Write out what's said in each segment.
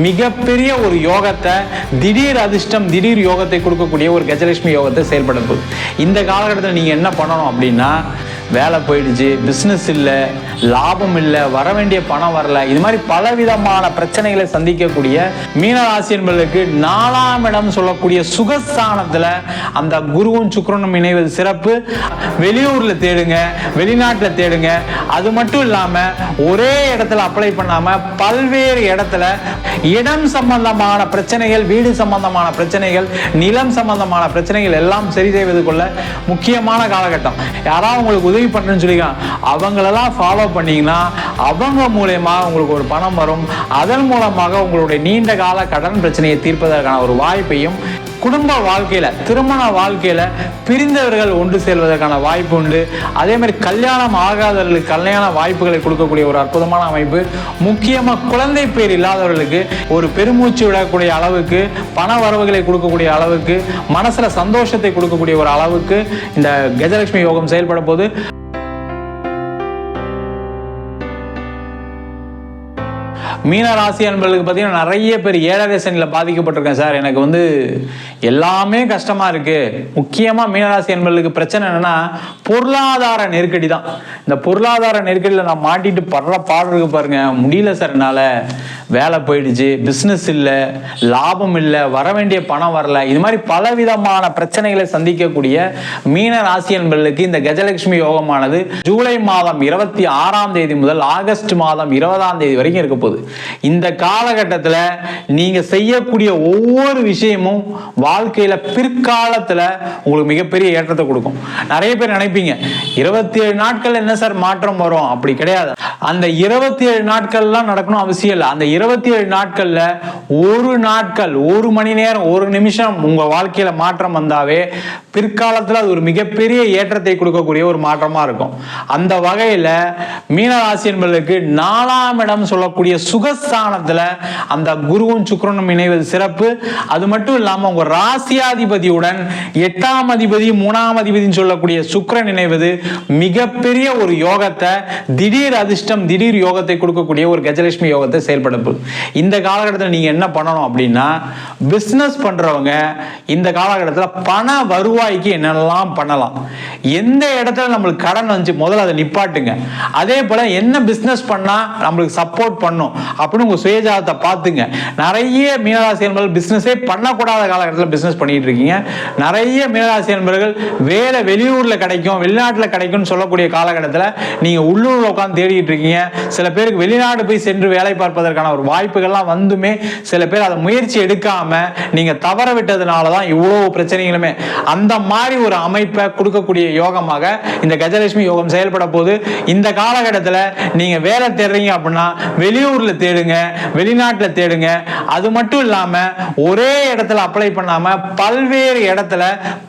மிகப்பெரிய ஒரு யோகத்தை திடீர் அதிர்ஷ்டம் திடீர் யோகத்தை கொடுக்கக்கூடிய ஒரு கஜலட்சுமி யோகத்தை செயல்பட போகுது இந்த காலகட்டத்தில் நீங்கள் என்ன பண்ணணும் அப்படின்னா வேலை போயிடுச்சு பிஸ்னஸ் இல்லை லாபம் இல்லை வர வேண்டிய பணம் வரல. இது மாதிரி பலவிதமான பிரச்சனைகளை சந்திக்கக்கூடிய மீனராசி என்பதற்கு நாலாம் இடம் சொல்லக்கூடிய சுகஸ்தானத்தில் அந்த குருவும் சுக்கரனும் இணைவது சிறப்பு. வெளியூரில் தேடுங்க வெளிநாட்டில் தேடுங்க. அது மட்டும் இல்லாமல் ஒரே இடத்துல அப்ளை பண்ணாமல் பல்வேறு இடத்துல இடம் சம்பந்தமான பிரச்சனைகள் வீடு சம்பந்தமான பிரச்சனைகள் நிலம் சம்பந்தமான பிரச்சனைகள் எல்லாம் சரி செய்வது கொள்ள முக்கியமான காலகட்டம். யாராவது உங்களுக்கு உதவி பண்ணுறேன்னு சொல்லிக்கலாம் அவங்களெல்லாம் ஃபாலோ பண்ணீங்கன்னா அவங்க மூலயமா உங்களுக்கு ஒரு பணம் வரும். அதன் மூலமாக உங்களுடைய நீண்ட கால கடன் பிரச்சனையை தீர்ப்பதற்கான ஒரு வாய்ப்பையும் குடும்ப வாழ்க்கையில் திருமண வாழ்க்கையில் பிரிந்தவர்கள் ஒன்று சேர்வதற்கான வாய்ப்பு உண்டு. அதே மாதிரி கல்யாணம் ஆகாதவர்களுக்கு கல்யாண வாய்ப்புகளை கொடுக்கக்கூடிய ஒரு அற்புதமான அமைப்பு. முக்கியமாக குழந்தை பேர் இல்லாதவர்களுக்கு ஒரு பெருமூச்சு விடக்கூடிய அளவுக்கு பண வரவுகளை கொடுக்கக்கூடிய அளவுக்கு மனசில் சந்தோஷத்தை கொடுக்கக்கூடிய ஒரு அளவுக்கு இந்த கஜலட்சுமி யோகம் செயல்படும் போது மீன ராசி அன்பர்களுக்கு பார்த்தீங்கன்னா நிறைய பேர் ஏழரை சனியில் பாதிக்கப்பட்டிருக்கேன் சார். எனக்கு வந்து எல்லாமே கஷ்டமாக இருக்குது முக்கியமாக மீனராசி அன்பர்களுக்கு பிரச்சனை என்னென்னா பொருளாதார நெருக்கடி தான். இந்த பொருளாதார நெருக்கடியில் நான் மாட்டிட்டு படுற பாடு இருக்கு பாருங்க. முடியல சார் என்னால். வேலை போயிடுச்சு பிஸ்னஸ் இல்லை லாபம் இல்லை வர வேண்டிய பணம் வரல. இது மாதிரி பலவிதமான பிரச்சனைகளை சந்திக்கக்கூடிய மீன ராசி என்பர்களுக்கு இந்த கஜலட்சுமி யோகமானது ஜூலை மாதம் இருபத்தி ஆறாம் தேதி முதல் ஆகஸ்ட் மாதம் இருபதாம் தேதி வரைக்கும் இருக்க போகுது. இந்த காலகட்டத்தில் நீங்கள் செய்யக்கூடிய ஒவ்வொரு விஷயமும் வாழ்க்கையில் பிற்காலத்தில் உங்களுக்கு மிகப்பெரிய ஏற்றத்தை கொடுக்கும். நிறைய பேர் நினைப்பீங்க இருபத்தி ஏழு நாட்கள் என்ன சார் மாற்றம் வரும்? அப்படி கிடையாது. அந்த இருபத்தி ஏழு நாட்கள்லாம் நடக்கணும் அவசியம் இல்லை. அந்த இருபத்தி ஏழு நாட்களில் ஒரு நாட்கள் ஒரு மணி நேரம் ஒரு நிமிஷம் உங்கள் வாழ்க்கையில் மாற்றம் வந்தாவே பிற்காலத்தில் அது ஒரு மிகப்பெரிய ஏற்றத்தை கொடுக்கக்கூடிய ஒரு மாற்றமா இருக்கும். அந்த வகையில் மீனராசி என்பதற்கு நாலாம் இடம் சொல்லக்கூடிய சுகஸ்தானத்தில் அந்த குருவும் சுக்கரனும் இணைவது சிறப்பு. அது மட்டும் இல்லாமல் உங்கள் ராசியாதிபதியுடன் எட்டாம் அதிபதி மூணாம் அதிபதினு சொல்லக்கூடிய சுக்கரன் இணைவது மிகப்பெரிய ஒரு யோகத்தை திடீர் அதிர்ஷ்டம் திடீர் யோகத்தை கொடுக்கக்கூடிய ஒரு கஜலட்சுமி யோகத்தை செயல்பட தப்பு இந்த காலகட்டத்தில் நீங்க என்ன பண்ணணும் அப்படின்னா பிசினஸ் பண்றவங்க இந்த காலகட்டத்தில் பண வருவாய்க்கு என்னெல்லாம் பண்ணலாம். எந்த இடத்துல நம்மளுக்கு கடன் வந்துச்சு முதல்ல அதை நிப்பாட்டுங்க. அதே போல என்ன பிசினஸ் பண்ணா நம்மளுக்கு சப்போர்ட் பண்ணும் அப்படின்னு உங்க சுயஜாதத்தை பார்த்துங்க. நிறைய மீனராசி என்பர்கள் பிஸ்னஸே பண்ணக்கூடாத காலகட்டத்தில் பிஸ்னஸ் பண்ணிட்டு இருக்கீங்க. நிறைய மீனராசி என்பர்கள் வேலை வெளியூரில் கிடைக்கும் வெளிநாட்டில் கிடைக்கும்னு சொல்லக்கூடிய காலகட்டத்தில் நீங்க உள்ளூரில் உட்காந்து தேடிட்டு இருக்கீங்க. சில பேருக்கு வெளிநாடு போய் சென்று வேலை பார்ப்பதற்கான ஒரு வாய்ப்புகள்லாம் வந்துமே சில பேர் அதை முயற்சி எடுக்காமல் நீங்கள் தவற விட்டதுனால தான் இவ்வளோ பிரச்சனைகளுமே. அந்த மாதிரி ஒரு அமைப்பை கொடுக்கக்கூடிய யோகமாக இந்த கஜலட்சுமி யோகம் செயல்பட போது இந்த காலகட்டத்தில் நீங்கள் வேலை தேடுறீங்க அப்படின்னா வெளியூரில் தேடுங்க வெளிநாட்டில் தேடுங்க. அது மட்டும் இல்லாமல் ஒரே இடத்துல அப்ளை பண்ணாமல் பல்வேறு இடத்துல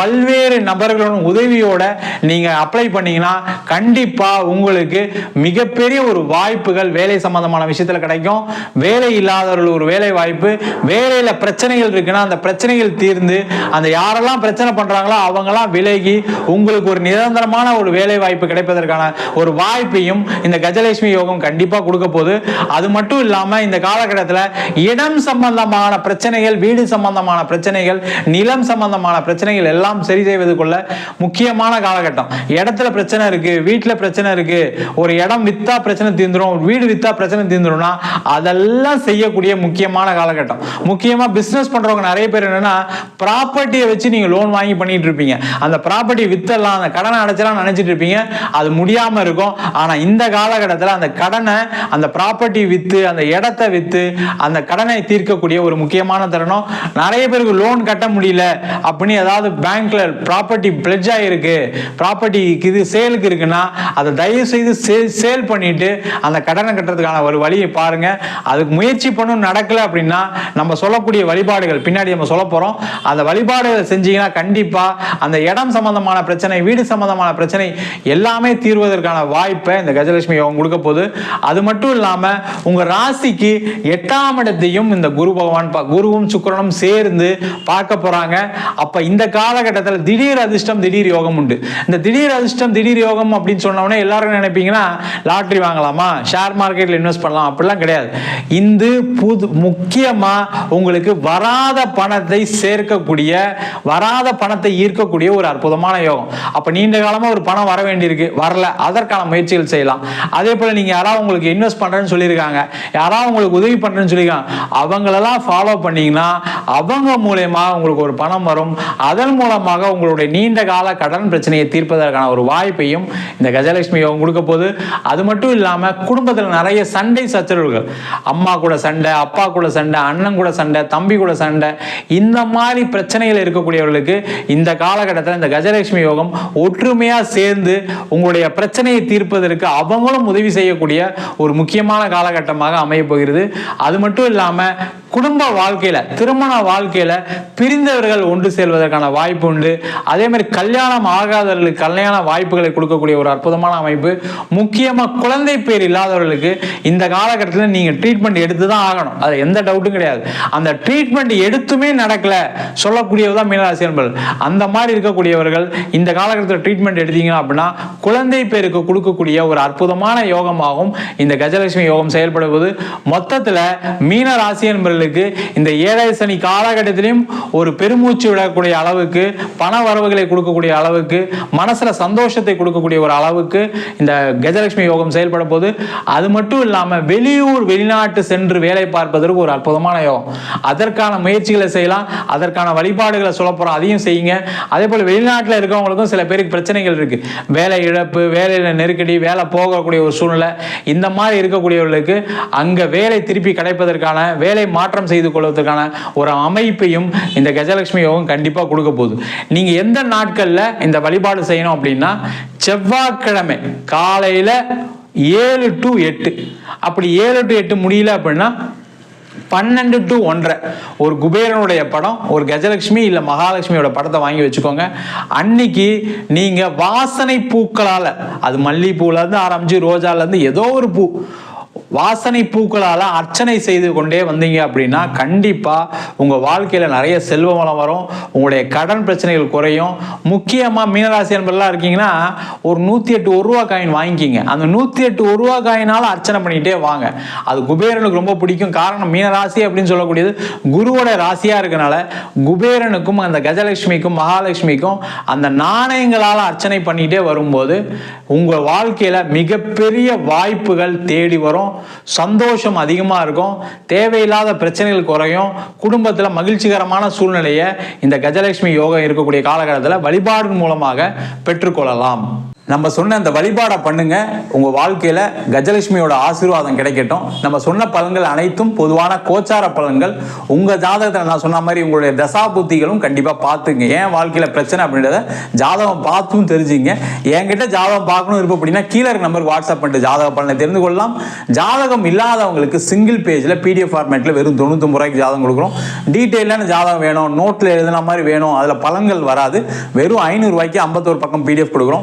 பல்வேறு நபர்களுடன் உதவியோட நீங்கள் அப்ளை பண்ணீங்கன்னா கண்டிப்பாக உங்களுக்கு மிகப்பெரிய ஒரு வாய்ப்புகள் வேலை சம்பந்தமான விஷயத்தில் கிடைக்கும். வேலை இல்லாதவர்கள் ஒரு வேலை வாய்ப்பு வேலையில் பிரச்சனைகள் இருக்குன்னா அந்த பிரச்சனைகள் தீர்ந்து அந்த யாரெல்லாம் பிரச்சனை பண்ணுறாங்களோ அவங்கெல்லாம் விலகி உங்களுக்கு ஒரு நிரந்தரமான ஒரு வேலை வாய்ப்பு கிடைப்பதற்கான ஒரு வாய்ப்பையும் இந்த கஜலட்சுமி யோகம் கண்டிப்பாக கொடுக்க போகுது. அது மட்டும் இல்லாமல் இந்த காலகட்டத்தில் இடம் சம்பந்தமான பிரச்சனைகள் வீடு சம்பந்தமான பிரச்சனைகள் நிலம் சம்பந்தமான பிரச்சனைகள் எல்லாம் சரி செய்வதற்குள்ள முக்கியமான காலகட்டம். இடத்துல பிரச்சனை இருக்கு வீட்டில் பிரச்சனை இருக்கு ஒரு இடம் வித்தா பிரச்சனை தீர்ந்துரும் வீடு வித்தா பிரச்சனை தீர்ந்துரும்னா அதெல்லாம் செய்யக்கூடிய முக்கியமான காலகட்டம். முக்கியமாக பிஸ்னஸ் பண்ணுறவங்க நிறைய பேர் என்னென்னா ப்ராப்பர்ட்டியை வச்சு நீங்கள் லோன் வாங்கி பண்ணிட்டு இருப்பீங்க. அந்த ப்ராப்பர்ட்டி வித்தரலாம் அந்த கடனை அடைச்சலாம் நினச்சிட்டு இருப்பீங்க. அது முடியாமல் இருக்கும். ஆனால் இந்த காலகட்டத்தில் அந்த கடனை அந்த ப்ராப்பர்ட்டி வித்து அந்த இடத்த வித்து அந்த கடனை தீர்க்கக்கூடிய ஒரு முக்கியமான தருணம். நிறைய பேருக்கு லோன் கட்ட முடியல அப்படின்னு ஏதாவது பேங்க்ல ப்ராப்பர்ட்டி பிளட்ஜ் ஆகிருக்கு ப்ராப்பர்ட்டி இது சேலுக்கு இருக்குன்னா அதை தயவு செய்து சேல் பண்ணிட்டு அந்த கடனை கட்டுறதுக்கான ஒரு வழியை பாருங்க. அதுக்கு முயற்சி பண்ணும் நடக்கல அப்படின்னா நம்ம சொல்லக்கூடிய வழிபாடுகள் பின்னாடி நம்ம சொல்ல போகிறோம் அந்த வழிபாடுகளை செஞ்சீங்கன்னா கண்டிப்பாக அந்த இடம் சம்பந்தமான பிரச்சனை வீடு சம்பந்தமான பிரச்சனை எல்லாமே தீர்வதற்கான வாய்ப்பை இந்த கஜலட்சுமி யோகம் கொடுக்க போகுது. அது மட்டும் இல்லாமல் உங்கள் ராசிக்கு எட்டாம் இடத்தையும் இந்த குரு பகவான் பா- குருவும் சுக்கிரனும் சேர்ந்து பார்க்க போகிறாங்க அப்போ இந்த காலகட்டத்தில் திடீர் அதிர்ஷ்டம் திடீர் யோகம் உண்டு. இந்த திடீர் அதிர்ஷ்டம் திடீர் யோகம் அப்படின்னு சொன்ன எல்லாரும் நினைப்பீங்கன்னா லாட்ரி வாங்கலாமா? ஷேர் மார்க்கெட்டில் இன்வெஸ்ட் பண்ணலாம். அப்படிலாம் கிடையாது. இந்து புது முக்கியமாக உங்களுக்கு வராத பணத்தை சேர்க்கக்கூடிய வராத பணத்தை ஈர்க்கக்கூடிய ஒரு அற்புதமான யோகம். அப்போ நீண்ட காலமாக ஒரு பணம் வர வேண்டியிருக்கு. வரல. அதற்கான முயற்சிகள் செய்யலாம். அதே போல் நீங்கள் யாராவது உங்களுக்கு இன்வெஸ்ட் பண்ணுறேன்னு சொல்லியிருக்காங்க. யாராவது உங்களுக்கு உதவி பண்ணுறேன்னு சொல்லியிருக்காங்க. அவங்களெல்லாம் ஃபாலோ பண்ணீங்கன்னா அவங்க மூலயமா உங்களுக்கு ஒரு பணம் வரும். அதன் மூலமாக உங்களுடைய நீண்ட கால கடன் பிரச்சனையை தீர்ப்பதற்கான ஒரு வாய்ப்பையும் இந்த கஜலட்சுமி யோகம் கொடுக்க போது அது மட்டும் இல்லாமல் குடும்பத்தில் நிறைய சண்டை சச்சரவுகள். அம்மா கூட சண்டை அப்பா கூட சண்டை அண்ணன் கூட சண்டை தம்பி கூட சண்டை இந்த மாதிரி பிரச்சனைகள் இருக்கக்கூடியவர்களுக்கு இந்த காலகட்டத்தில் இந்த கஜலட்சுமி யோகம் ஒற்றுமையாக சேர்ந்து உங்களுடைய பிரச்சனையை தீர்ப்பதற்கு அவங்களும் உதவி செய்யக்கூடிய ஒரு முக்கியமான காலகட்டமாக அமைய போகிறது. அது மட்டும் இல்லாமல் குடும்ப வாழ்க்கையில் திருமண வாழ்க்கையில் பிரிந்தவர்கள் ஒன்று செல்வதற்கான வாய்ப்பு உண்டு. அதே மாதிரி கல்யாணம் ஆகாதவர்களுக்கு கல்யாண வாய்ப்புகளை கொடுக்கக்கூடிய ஒரு அற்புதமான அமைப்பு. முக்கியமாக குழந்தை பேர் இல்லாதவர்களுக்கு இந்த காலகட்டத்தில் நீங்கள் ட்ரீட் ட்ரீட்மெண்ட் எடுத்து தான் ஆகணும். அது எந்த டவுட்டும் கிடையாது. அந்த ட்ரீட்மெண்ட் எடுத்துமே நடக்கல. சொல்லக்கூடியவதான் மீனராசி அன்பர்கள். அந்த மாதிரி இருக்கக்கூடியவர்கள் இந்த காலகட்டத்தில் ட்ரீட்மெண்ட் எடுத்தீங்க அப்படின்னா குழந்தை பேருக்கு கொடுக்கக்கூடிய ஒரு அற்புதமான யோகமாகும் இந்த கஜலட்சுமி யோகம் செயல்படுவது மொத்தத்துல மீன ராசி அன்பர்களுக்கு இந்த ஏழை சனி காலகட்டத்திலையும் ஒரு பெருமூச்சு விடக்கூடிய அளவுக்கு பண வரவுகளை கொடுக்கக்கூடிய அளவுக்கு மனசுல சந்தோஷத்தை கொடுக்கக்கூடிய ஒரு அளவுக்கு இந்த கஜலட்சுமி யோகம் செயல்பட போது அது மட்டும் இல்லாம வெளியூர் வெளிநாடு வெளிநாட்டு சென்று வேலை பார்ப்பதற்கு ஒரு அற்புதமான யோகம். அதற்கான முயற்சிகளை செய்யலாம் அதற்கான வழிபாடுகளை சொல்ல அதையும் செய்யுங்க. அதே போல் வெளிநாட்டில் இருக்கவங்களுக்கும் சில பேருக்கு பிரச்சனைகள் இருக்குது வேலை இழப்பு வேலையில் நெருக்கடி வேலை போகக்கூடிய ஒரு சூழ்நிலை இந்த மாதிரி இருக்கக்கூடியவர்களுக்கு அங்கே வேலை திருப்பி கிடைப்பதற்கான வேலை மாற்றம் செய்து கொள்வதற்கான ஒரு அமைப்பையும் இந்த கஜலட்சுமி யோகம் கண்டிப்பாக கொடுக்க போகுது. நீங்கள் எந்த நாட்களில் இந்த வழிபாடு செய்யணும் அப்படின்னா செவ்வாய்க்கிழமை காலையில் ஏழு டு எட்டு. அப்படி ஏழு டு எட்டு முடியல அப்படின்னா பன்னெண்டு டு ஒன்றரை. ஒரு குபேரனுடைய படம் ஒரு கஜலட்சுமி இல்லை மகாலட்சுமியோட படத்தை வாங்கி வச்சுக்கோங்க. அன்னைக்கு நீங்கள் வாசனை பூக்களால் அது மல்லிகைப்பூலேருந்து ஆரம்பிச்சு ரோஜாலேருந்து ஏதோ ஒரு பூ வாசனை பூக்களால் அர்ச்சனை செய்து கொண்டே வந்தீங்க அப்படின்னா கண்டிப்பாக உங்கள் வாழ்க்கையில் நிறைய செல்வ வளம் வரும். உங்களுடைய கடன் பிரச்சனைகள் குறையும். முக்கியமாக மீனராசி என்பதெல்லாம் இருக்கீங்கன்னா ஒரு நூற்றி எட்டு ஒரு ரூபா காயின் வாங்கிக்கிங்க. அந்த நூற்றி எட்டு ஒரு ரூபா காயினால அர்ச்சனை பண்ணிகிட்டே வாங்க. அது குபேரனுக்கு ரொம்ப பிடிக்கும். காரணம் மீனராசி அப்படின்னு சொல்லக்கூடியது குருவோட ராசியாக இருக்கனால குபேரனுக்கும் அந்த கஜலட்சுமிக்கும் மகாலட்சுமிக்கும் அந்த நாணயங்களால் அர்ச்சனை பண்ணிகிட்டே வரும்போது உங்கள் வாழ்க்கையில் மிகப்பெரிய வாய்ப்புகள் தேடி வரும். சந்தோஷம் அதிகமாக இருக்கும் தேவையில்லாத பிரச்சனைகள் குறையும் குடும்பத்தில் மகிழ்ச்சிகரமான சூழ்நிலையை இந்த கஜலட்சுமி யோகம் இருக்கக்கூடிய காலகட்டத்தில் வழிபாடு மூலமாக பெற்றுக்கொள்ளலாம். நம்ம சொன்ன அந்த வழிபாடை பண்ணுங்க. உங்க வாழ்க்கையில கஜலட்சுமியோட ஆசீர்வாதம் கிடைக்கட்டும். நம்ம சொன்ன பலன்கள் அனைத்தும் பொதுவான கோச்சார பலன்கள். உங்க ஜாதகத்தில் நான் சொன்ன மாதிரி உங்களுடைய தசா புத்திகளும் கண்டிப்பா பார்த்துங்க. ஏன் வாழ்க்கையில பிரச்சனை அப்படின்றத ஜாதகம் பார்த்தும் தெரிஞ்சுங்க. என்கிட்ட ஜாதகம் பார்க்கணும் இருப்போம் அப்படின்னா கீழே இருக்க நம்பருக்கு வாட்ஸ்அப் பண்ணிட்டு ஜாதக பலனை தெரிந்து கொள்ளலாம். ஜாதகம் இல்லாதவங்களுக்கு சிங்கிள் பேஜ்ல பிடிஎஃப் ஃபார்மேட்ல வெறும் தொண்ணூத்தொம்பது ரூபாய்க்கு ஜாதகம் கொடுக்குறோம். டீட்டெயிலான ஜாதகம் வேணும். நோட்ல எழுதுன மாதிரி வேணும். அதுல பலன்கள் வராது. வெறும் ஐநூறு ரூபாய்க்கு ஐம்பத்தோரு பக்கம் பிடிஎஃப் கொடுக்குறோம்.